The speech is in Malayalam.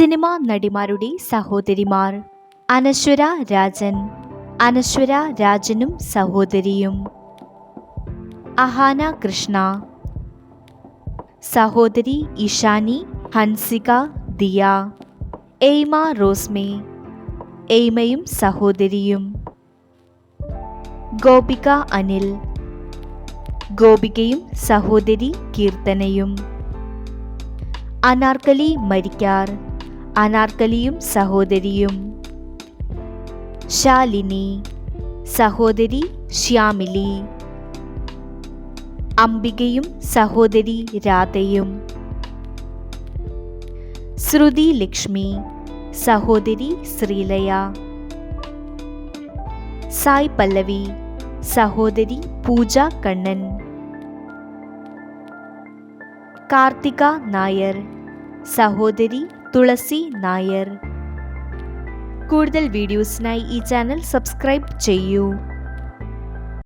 സിനിമാ നടിമാരുടെ സഹോദരിമാർ. അനശ്വര രാജൻ. അനശ്വര രാജനും സഹോദരിയും. അഹാന കൃഷ്ണ. സഹോദരി ഇഷാനി ഹൻസിക ദിയ. എയ്മ റോസ്മേ. എയ്മയും സഹോദരിയും. ഗോപിക അനിൽ. ഗോപികയും സഹോദരി കീർത്തനയും. അനാർക്കലി മരിക്കാർ. അനാർക്കലിയും സഹോദരിയും. ശാലിനി സഹോദരി ശ്യാമിലി. അംബികയും സഹോദരി രാധയും. ശ്രുതി ലക്ഷ്മി സഹോദരി ശ്രീലയ. സായ് പല്ലവി സഹോദരി പൂജ കണ്ണൻ. കാർത്തിക നായർ സഹോദരി തുളസി നായർ. കൂടുതൽ വീഡിയോസിനായി ഈ ചാനൽ സബ്സ്ക്രൈബ് ചെയ്യൂ.